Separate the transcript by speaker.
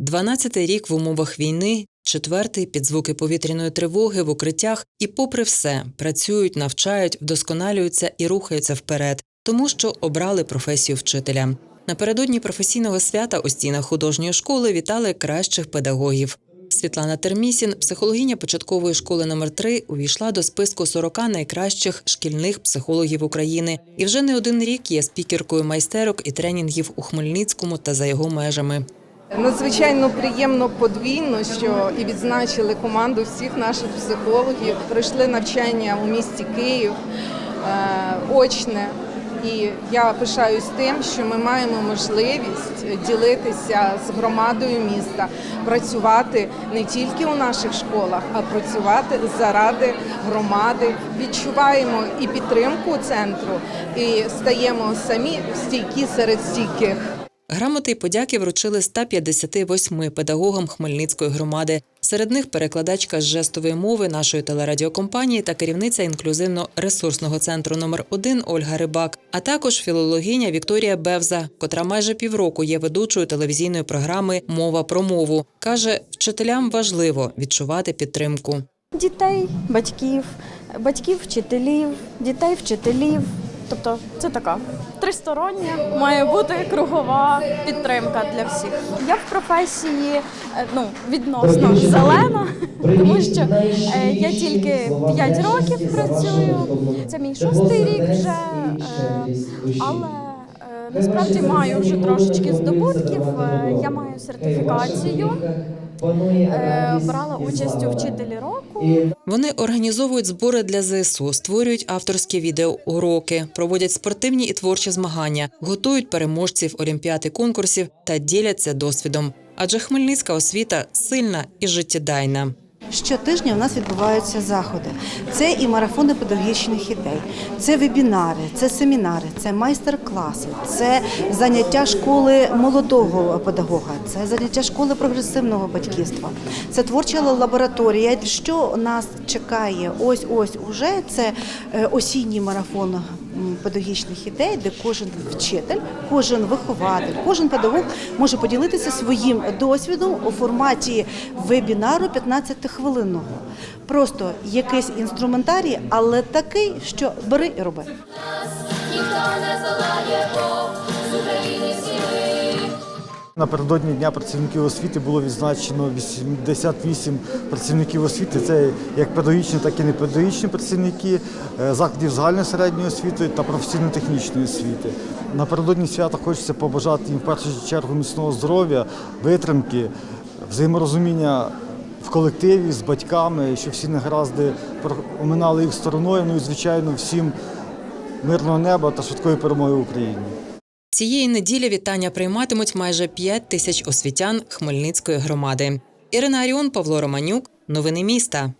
Speaker 1: 12-й рік в умовах війни, четвертий під звуки повітряної тривоги в укриттях, і, попри все, працюють, навчають, вдосконалюються і рухаються вперед, тому що обрали професію вчителя. Напередодні професійного свята у стінах художньої школи вітали кращих педагогів. Світлана Термісін, психологиня початкової школи номер 3 увійшла до списку 40 найкращих шкільних психологів України і вже не один рік є спікеркою майстерок і тренінгів у Хмельницькому та за його межами.
Speaker 2: Надзвичайно приємно подвійно, що і відзначили команду всіх наших психологів. Пройшли навчання у місті Київ е, очне. І я пишаюсь тим, що ми маємо можливість ділитися з громадою міста, працювати не тільки у наших школах, а працювати заради громади. Відчуваємо і підтримку центру, і стаємо самі стійкі серед стійких.
Speaker 1: Грамоти й подяки вручили 158 педагогам Хмельницької громади. Серед них перекладачка з жестової мови нашої телерадіокомпанії та керівниця інклюзивно-ресурсного центру номер 1 Ольга Рибак, а також філологиня Вікторія Бевза, котра майже півроку є ведучою телевізійної програми Мова про мову. каже, вчителям важливо відчувати підтримку.
Speaker 3: дітей, батьків, батьків, вчителів, дітей, вчителів. Тобто це така тристороння має бути кругова підтримка для всіх. Я в професії е, ну, відносно зелена, тому що е, я тільки 5 років працюю. Це мій шостий рік вже, е, але насправді маю вже трошечки здобутків. Я маю сертифікацію. Е, Брала участь у вчителі року.
Speaker 1: Вони організовують збори для ЗСУ, створюють авторські відеоуроки, проводять спортивні і творчі змагання, готують переможців олімпіад і конкурсів та діляться досвідом. Адже хмельницька освіта сильна і життєдайна.
Speaker 4: Щотижня у нас відбуваються заходи. Це і марафони педагогічних ідей, це вебінари, це семінари, це майстер-класи, це заняття школи молодого педагога, це заняття школи прогресивного батьківства, це творча лабораторія. Що нас чекає ось ось уже це е, осінній марафон педагогічних ідей, де кожен вчитель, кожен вихователь, кожен педагог може поділитися своїм досвідом у форматі вебінару 15-хвилинного. Просто якийсь інструментарій, але такий, що бери і роби.
Speaker 5: ніхто не Бог з України.
Speaker 6: Напередодні Дня працівників освіти було відзначено 88 працівників освіти. Це як педагогічні, так і непедагогічні працівники е, закладів загальної середньої освіти та професійно-технічної освіти. Напередодні свята хочеться побажати їм в першу чергу міцного здоров'я, витримки, взаєморозуміння в колективі з батьками, щоб всі негаразди про- оминали їх стороною. Ну і звичайно всім мирного неба та швидкої перемоги в Україні.
Speaker 1: Цієї неділі вітання прийматимуть майже 5 тисяч освітян Хмельницької громади. Ірина Аріон, Павло Романюк. Новини міста.